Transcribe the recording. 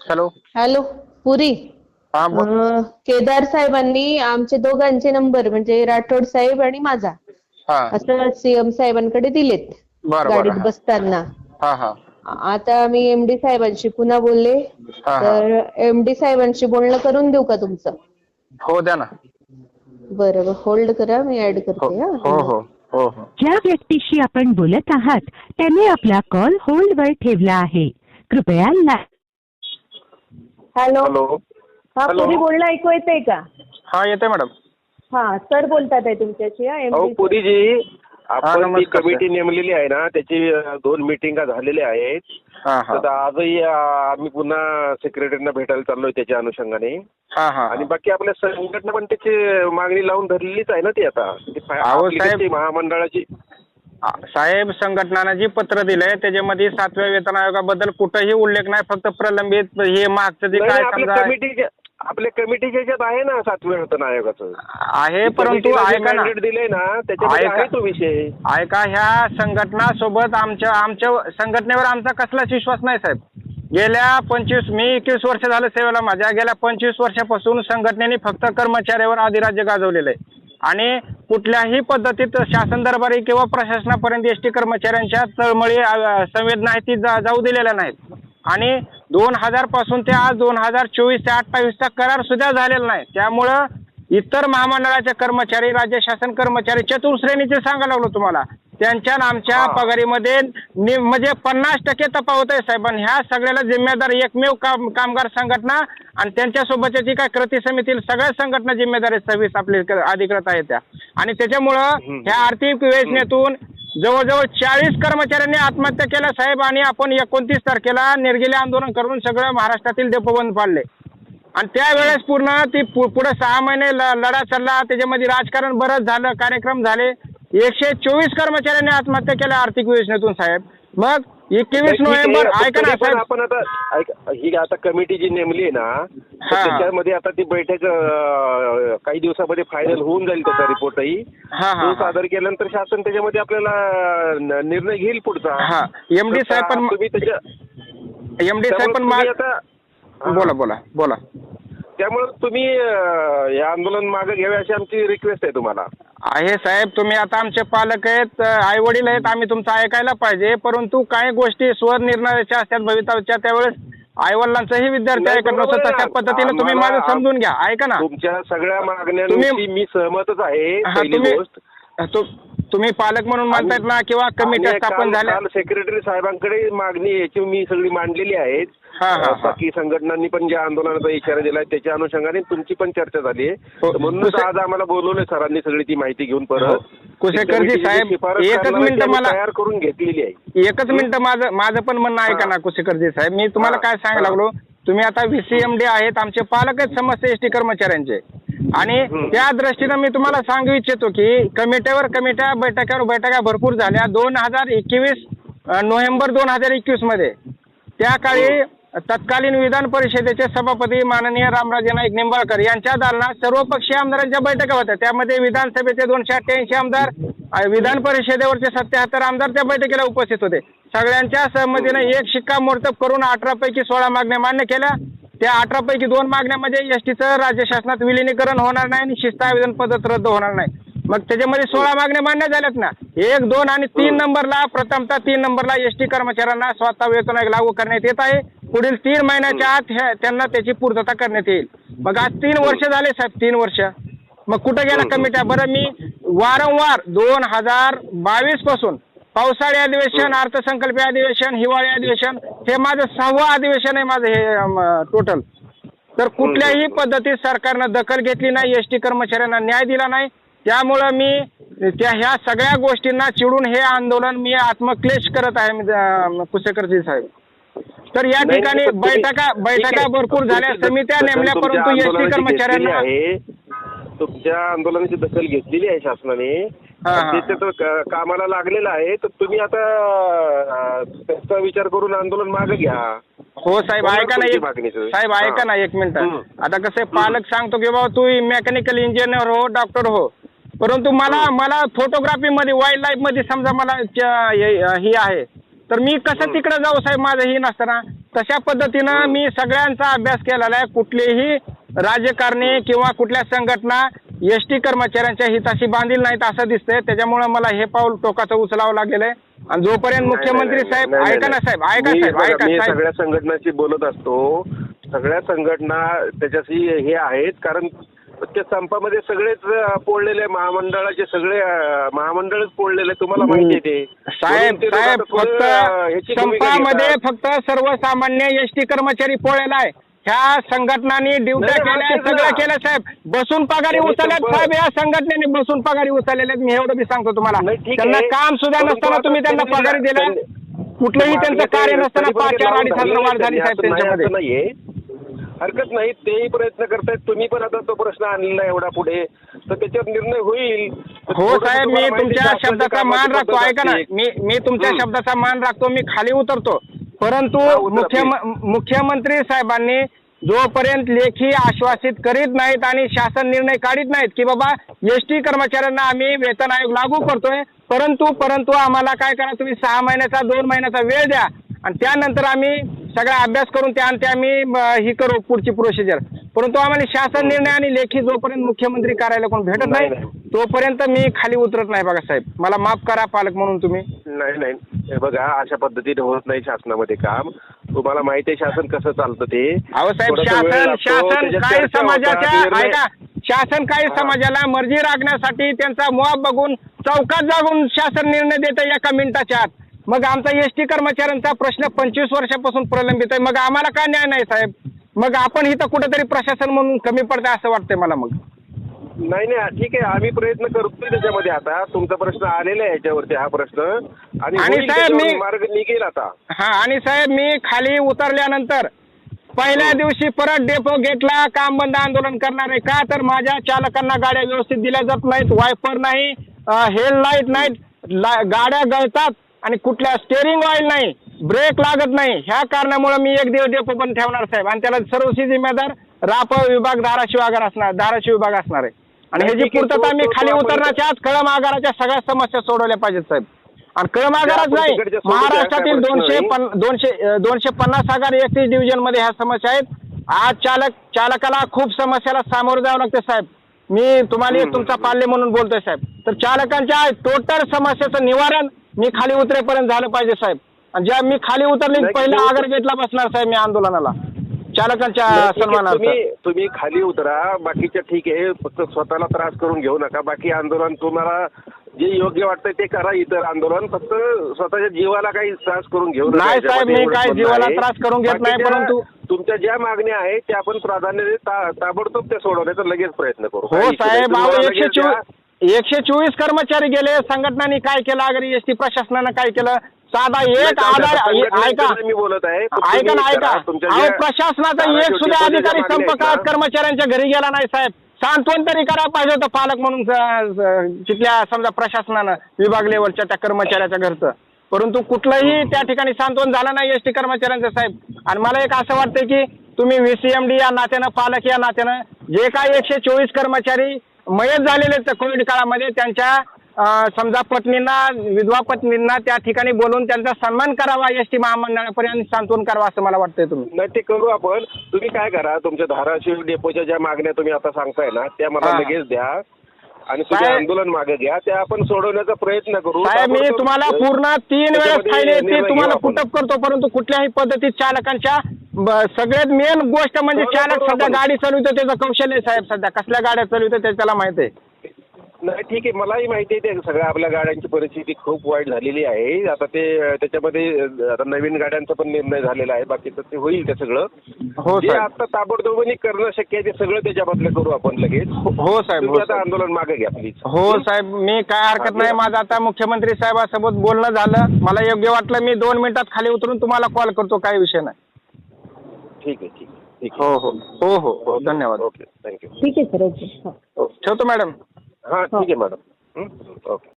Hello. Hello पुरी. हा बोल. अं, केदार साहेबांनी आमचे दोघांचे नंबर म्हणजे राठोड साहेब आणि माझा हा. असं सीएम साहेबांकडे दिलेत. बरं गाडीत बरं. बसताना. हा हा. आता मी एमडी साहेबांशी पुन्हा बोलले. हा हा. तर एमडी साहेबांशी बोलणं करून देऊ का तुमचं? हो द्या ना. बरं बरं. होल्ड करा मी ऍड हो करते हा. हो हो हो हो. ज्या व्यक्तीशी आपण बोलत आहात त्याने आपला कॉल होल्डवर ठेवला आहे. कृपया ला हॅलो. हॅलो. हा हॅलो. पुरी बोलणं ऐकू येतंय का? हा येते मॅडम. हा सर बोलतात आहे तुमच्याशी हा अहो पुरीजी आपण नमस्कार, कमिटी नेमलेली आहे ना त्याची अ, दोन मिटिंगा झालेल्या आहेत. हा हा. तर आजही अ, आम्ही पुन्हा सेक्रेटरीना भेटायला चाललोय त्याच्या अनुषंगाने. हा हा आणि बाकी आपल्या संघटना पण त्याची मागणी लावून धरलेलीच आहे ना ती आता. ती फा- अहो, आपली साहेब. कशी महामंडळाची आ, साहेब संघटनानं जी पत्र दिलंय त्याच्यामध्ये सातव्या वेतन आयोगाबद्दल कुठंही उल्लेख नाही फक्त प्रलंबित हे मागचं जे काय आपल्या समजा कमिटीच्या आपल्या कमिटीच्या ह्याच्यात आहे ना सातव्या वेतन आयोगाचं? आहे परंतु ऐका ना. दिले ना त्याच्यामध्ये ऐका. आहे तो विषय. ऐका ह्या संघटना सोबत आमच्या आमच्या संघटनेवर आमचा कसलाच विश्वास नाही साहेब. गेल्या पंचवीस मी एकवीस वर्ष झालं सेवेला माझ्या. गेल्या पंचवीस वर्षापासून संघटनेने फक्त कर्मचाऱ्यावर अधिराज्य गाजवलेलं आहे. आणि कुठल्याही पद्धतीत शासन दरबारी किंवा प्रशासनापर्यंत एस टी कर्मचाऱ्यांच्या तळमळी संवेदना आहेत ती जाऊ दिलेल्या नाहीत. आणि दोन हजारपासून ते आज दोन हजार चोवीस ते अठ्ठावीसचा करार सुद्धा झालेला नाही. त्यामुळं इतर महामंडळाचे कर्मचारी राज्य शासन कर्मचारी चतुर्श्रेणीचे सांगायला लागलो तुम्हाला. त्यांच्या आणि आमच्या हा. पगारीमध्ये नि- म्हणजे पन्नास टक्के तफावत आहे साहेब. आणि ह्या सगळ्याला जिम्मेदार एकमेव काम कामगार संघटना आणि त्यांच्यासोबतच्या जी काय कृती समिती सगळ्या संघटना जिम्मेदार आहेत सव्वीस आपले क- अधिकृत आहेत त्या. आणि त्याच्यामुळं. ह्या आर्थिक योजनेतून जवळजवळ चाळीस कर्मचाऱ्यांनी आत्महत्या केल्या साहेब. आणि आपण एकोणतीस तारखेला निर्गिले आंदोलन करून सगळं महाराष्ट्रातील डेपो बंद पाडले. आणि त्यावेळेस पूर्ण ती पुढे सहा महिने ल- लढा चालला त्याच्यामध्ये राजकारण बरंच झालं कार्यक्रम झाले. एकशे चोवीस कर्मचाऱ्यांनी आत्महत्या केल्या आर्थिक योजनेतून साहेब. मग एकवीस नोव्हेंबर ऐका ना साहेब. आपण आता ऐक- ही आता कमिटी जी नेमली आहे ना तर हा. त्याच्यामध्ये आता ती बैठक अं, काही दिवसामध्ये फायनल होऊन जाईल त्याचा रिपोर्टही हा. तो हा. सादर केल्यानंतर शासन त्याच्यामध्ये आपल्याला न- निर्णय घेईल पुढचा. हा. एमडी साहेब पण तुम्ही त्याच्या एमडी साहेब पण त्यामुळे तुम्ही मा- आता बोला बोला बोला. त्यामुळे तुम्ही अं, हे आंदोलन मागे घ्यावे अशी आमची रिक्वेस्ट आहे तुम्हाला. आहे साहेब तुम्ही आता आमचे पालक आहेत आई वडील आहेत आम्ही तुमचं ऐकायला पाहिजे परंतु काही गोष्टी स्वनिर्णयाच्या असतात भवितव्याच्या त्यावेळेस आई वडिलांचंही विद्यार्थी नाही, ऐकत बरोबर नसतं आहे. तशा पद्धतीने तुम्ही आम्हाला- माझं समजून घ्या ऐका ना तुमच्या सगळ्या मागण्यांशी तुम्ही- मी सहमतच आहे हा, पहिली तुम्ही गोष्ट तु- तुम्ही पालक म्हणून म्हणतायत ना किंवा कमिट्या आणि स्थापन झाल्या सेक्रेटरी साहेबांकडे मागणी याची मी सगळी मांडलेली आहेत हा, हा, हा. बाकी संघटनांनी पण ज्या आंदोलनाचा इशारा दिलाय त्याच्या अनुषंगाने तुमची पण चर्चा झाली हो. आहे म्हणूनच कुसे- आज आम्हाला बोलवलंय सरांनी सगळी ती माहिती घेऊन हो. परत कुसेकरजी ती कमिटी जी साहेब, शिफारस एकच करणार आहे ती मिनिटं आम्ही मला- तयार करून घेतलेली आहे एकच मिनिट माझं माझं पण म्हणणं ऐका हा. ना कुशेकरजी साहेब मी तुम्हाला हा. काय सांगायला हा. लागलो तुम्ही आता व्हीसीएमडी आहेत आमचे पालक आहेत समस्त एस टी कर्मचाऱ्यांचे आणि. त्या दृष्टीनं मी तुम्हाला सांगू इच्छितो की कमिट्यावर कमिट्या बैठकावर बैठका भरपूर झाल्या. दोन हजार एकवीस नोव्हेंबर दोन हजार एकवीसमध्ये. त्या काळी तत्कालीन विधान परिषदेचे सभापती माननीय रामराजे नाईक निंबाळकर यांच्या दालनात सर्वपक्षीय आमदारांच्या बैठका होत्या. त्यामध्ये विधानसभेचे दोनशे अठ्ठ्याऐंशी आमदार विधान परिषदेवरचे सत्याहत्तर आमदार त्या बैठकीला उपस्थित होते. सगळ्यांच्या सहमतीने एक शिक्कामोर्तब करून अठरा पैकी सोळा मागण्या मान्य केल्या. त्या अठरा पैकी दोन मागण्या म्हणजे एस टीचं राज्य शासनात विलिनीकरण होणार नाही आणि शिस्त आवेदन पद्धत रद्द होणार नाही. मग त्याच्यामध्ये सोळा मागण्या मान्य झाल्यात ना. एक दोन आणि तीन नंबरला प्रथमतः तीन नंबरला एस टी कर्मचाऱ्यांना स्वतः वेतन आयोग लागू करण्यात येत आहे. पुढील तीन महिन्याच्या आत त्यांना त्याची पूर्तता करण्यात येईल. मग आज तीन वर्ष झाले साहेब तीन वर्ष. मग कुठं गेला कमिट्या? बरं मी वारंवार दोन हजार बावीसपासून पावसाळी अधिवेशन अर्थसंकल्पीय अधिवेशन हिवाळी अधिवेशन हे माझं सहावं अधिवेशन आहे माझं हे टोटल तर कुठल्याही पद्धतीत सरकारनं दखल घेतली नाही एस टी कर्मचाऱ्यांना न्याय दिला नाही. त्यामुळं मी त्या ह्या सगळ्या गोष्टींना चिडून हे आंदोलन मी आत्मक्लेश करत आहे कुसेकरजी साहेब. तर या ठिकाणी बैठका ठीक बैठका. भरपूर झाल्या समित्या नेमल्या परंतु एस टी कर्मचाऱ्यांना तुमच्या आंदोलनाची दखल घेतलेली आहे शासनाने. त्याच्यात क- कामाला लागलेलं आहे तर तुम्ही आता त्याचा विचार करून आंदोलन मागे घ्या. हो साहेब ऐका ना एक. साहेब ऐका. ना एक मिनिट. आता कसं पालक सांगतो की बाबा तू मेकॅनिकल इंजिनियर हो डॉक्टर हो. परंतु मला मला फोटोग्राफी मध्ये वाईल्ड लाईफमध्ये समजा मला हे ही आहे. तर मी कसं तिकडे जाऊ साहेब माझं ही नसताना तशा पद्धतीनं मी सगळ्यांचा अभ्यास केलेला आहे. कुठलीही राजकारणी किंवा कुठल्या संघटना एस टी कर्मचाऱ्यांच्या हिताशी बांधील नाहीत असं दिसतंय. त्याच्यामुळे मला हे पाऊल टोकाचं उचलावं लागेल आणि जोपर्यंत मुख्यमंत्री साहेब ऐका ना. साहेब ऐका साहेब ऐका मी साहेब. सगळ्या संघटनाशी बोलत असतो. सगळ्या संघटना त्याच्याशी हे आहेत कारण त्या संपामध्ये सगळेच पोळलेले महामंडळाचे सगळे महामंडळच पोळलेले तुम्हाला माहिती आहे ते. साहेब साहेब फक्त संपामध्ये. फक्त सर्वसामान्य एस टी कर्मचारी पोळलेला आहे. ह्या संघटनांनी ड्युट्या नाही, केल्या तेच ना. सगळं केलं साहेब. बसून पगारी त्यांनी उचलल्यात. साहेब या संघटनेने बसून पगारी उचललेल्या आहेत. मी एवढं बी सांगतो तुम्हाला. नाही, ठीक त्यांना. काम सुद्धा नसताना तुम्ही त्यांना त्यांनी पगारी दिला त्यांनी- कुठलंही त्यांचं कार्य नसताना पाच चार अडीच हजार वाढ झाली साहेब नाही, त्यांच्यामध्ये. नाहीये. हरकत नाही. तेही प्रयत्न करतायत. तुम्ही पण आता तो प्रश्न आणलेला एवढा पुढे. तर त्याच्यावर निर्णय होईल. हो साहेब मी तुमच्या शब्दाचा मान राखतो. ऐका ना. मी मी तुमच्या हम्म. शब्दाचा मान राखतो. मी खाली उतरतो. परंतु हा, उतरा, मुख्यमंत्री साहेबांनी जोपर्यंत लेखी आश्वासित करीत नाहीत आणि शासन निर्णय काढीत नाहीत की बाबा एस टी कर्मचाऱ्यांना आम्ही वेतन आयोग लागू करतोय परंतु परंतु आम्हाला काय करा तुम्ही सहा महिन्याचा दोन महिन्याचा वेळ द्या. आणि त्यानंतर आम्ही सगळा अभ्यास करून त्या ते आम्ही ही करू पुढची प्रोसिजर परंतु आम्हाला शासन निर्णय आणि लेखी जोपर्यंत मुख्यमंत्री कार्यालय कोण भेटत नाही. तोपर्यंत मी खाली उतरत नाही बघा साहेब. मला माफ करा पालक म्हणून तुम्ही. नाही नाही. बघा अशा पद्धतीने होत नाही शासनामध्ये काम. तुम्हाला माहिती आहे शासन कसं चालतं ते. अहो साहेब थोडासा वेळ शासन लागतो, शासन त्याच्यात काही चर्चा समाजाच्या निर्णय- ऐका शासन काही. समाजाला मर्जी राखण्यासाठी त्यांचा मोहाब बघून चौकात जागून शासन निर्णय देतं एका मिनिटाच्या आत. मग आमचा एस टी कर्मचाऱ्यांचा प्रश्न पंचवीस वर्षापासून प्रलंबित आहे. मग आम्हाला का न्याय नाही साहेब? मग आपण इथं कुठेतरी प्रशासन म्हणून कमी पडतंय असं वाटतंय मला मग. नाही नाही ठीक आहे. आम्ही प्रयत्न करतोय त्याच्यामध्ये आता. तुमचा प्रश्न आलेला आहे याच्यावरती हा प्रश्न. आणि आणि होईल साहेब, मी- त्याच्यावर मार्ग निघेल आता. हा आणि साहेब मी खाली उतरल्यानंतर पहिल्या दिवशी परत डेपो गेटला काम बंद आंदोलन करणार आहे का? तर माझ्या चालकांना गाड्या व्यवस्थित दिल्या जात नाहीत. वायपर नाही हेड लाइट नाहीत. ला- गाड्या गळतात आणि कुठल्या स्टेअरिंग ऑइल नाही ब्रेक लागत नाही. ह्या कारणामुळे मी एक दिवस डेपो बंद ठेवणार साहेब. आणि त्याला सर्वशी जिम्मेदार राप विभाग धाराशिव आगार असणार धाराशिव विभाग असणार आहे. आणि ठीक आहे. पूर्तता मी खाली उतरण्याच्या आत कळम आगाराच्या सगळ्या समस्या सोडवल्या पाहिजेत साहेब. आणि कळम आपण नाही महाराष्ट्रातील दोनशे दोनशे दोनशे पन्नास आगार एकतीस डिव्हिजनमध्ये ह्या समस्या आहेत. आज चालक चालकाला खूप समस्याला सामोरं जावं लागतं साहेब. मी तुम्हाला. तुमचा पाल्य म्हणून बोलतोय साहेब. तर चालकांच्या टोटल समस्याचं निवारण मी खाली उतरेपर्यंत झालं पाहिजे साहेब. आणि ज्या मी खाली उतरली तुम्ही- आगार गेटला बसणार साहेब मी आंदोलनाला. चालकांच्या. सन्मानार्थ तुम्ही तुम्ही खाली उतरा बाकीच्या ठीक आहे फक्त स्वतःला त्रास करून घेऊ नका बाकी आंदोलन तुम्हाला जे योग्य वाटतंय ते करा इतर आंदोलन फक्त स्वतःच्या जीवाला काही त्रास करून घेऊ नाही साहेब, मी काय जीवाला. त्रास करून घेत नाही, परंतु- तुमच्या ज्या मागण्या आहेत त्या आपण प्राधान्याने ता- ताबडतोब त्या सोडवण्याचा लगेच प्रयत्न करू हो. साहेब एकशे. चोवीस एकशे चोवीस कर्मचारी गेले संघटनांनी काय केलं अगर एस टी प्रशासनानं काय केलं साधा एक. आधार ऐका. मी बोलत आहे. ऐका ना ऐका. अहो प्रशासनाचा एक सुद्धा अधिकारी ना, कर्मचाऱ्यांच्या घरी गेला नाही साहेब. सांत्वन तरी करायला पाहिजे होतं पालक म्हणून तिथल्या समजा प्रशासनानं विभाग लेवलच्या त्या कर्मचाऱ्याच्या घरचं. परंतु कुठलंही त्या ठिकाणी सांत्वन झालं नाही एस टी कर्मचाऱ्यांचं साहेब. आणि मला एक असं वाटतं की तुम्ही व्हीसीएमडी या नात्यानं पालक या नात्यानं जे काही एकशे चोवीस कर्मचारी मयत झालेले कोविड काळामध्ये त्यांच्या समजा पत्नींना विधवा पत्नींना त्या ठिकाणी बोलून त्यांचा सन्मान करावा एस टी महामंडळापर्यंत सांत्वन करावा असं मला वाटतंय तुम्ही नाही ते करू आपण तुम्ही काय करा तुमच्या धाराशिव डेपोच्या ज्या मागण्या तुम्ही आता सांगताय ना त्या मला हा. लगेच द्या आणि साहेब- आंदोलन मागे घ्या त्या आपण सोडवण्याचा प्रयत्न करू साहेब मी ताबडतोब तुम्हाला पूर्ण तीन वेळेस फायले ते निर्णय तुम्हाला घेऊ आपण. पुटअप करतो परंतु कुठल्याही पद्धतीत चालकांच्या ब- सगळ्यात मेन गोष्ट म्हणजे बरोबर, चालक बरोबर. सध्या गाडी चालवतो त्याचं कौशल्य आहे साहेब सध्या कसल्या गाड्या चालवतो ते त्याला माहिती आहे नाही ठीक आहे. मलाही माहिती आहे ते सगळ्या आपल्या गाड्यांची परिस्थिती खूप वाईट झालेली आहे. आता ते त्याच्यामध्ये आता नवीन गाड्यांचा पण निर्णय झालेला आहे. बाकीचं ते होईल ते सगळं. हो जे साहेब. आता ताबडतोबनी करणं शक्य आहे ते सगळं त्याच्यामधलं करू आपण लगेच. हो हो साहेब. तुम्ही हो आता साहेब. आंदोलन मागे घ्या प्लीज हो साहेब. मी काय हरकत नाही. माझं आता मुख्यमंत्री साहेबासोबत बोलणं झालं. मला योग्य वाटलं मी दोन मिनिटात खाली उतरून तुम्हाला कॉल करतो. काही विषय नाही. ठीक आहे ठीक आहे. ठीक आहे हो. हो हो. हो हो. धन्यवाद. ओके. थँक्यू ठीक आहे सर. ओके. हो. ठेवतो मॅडम. हां ठीक आहे मॅडम. हं? ओके.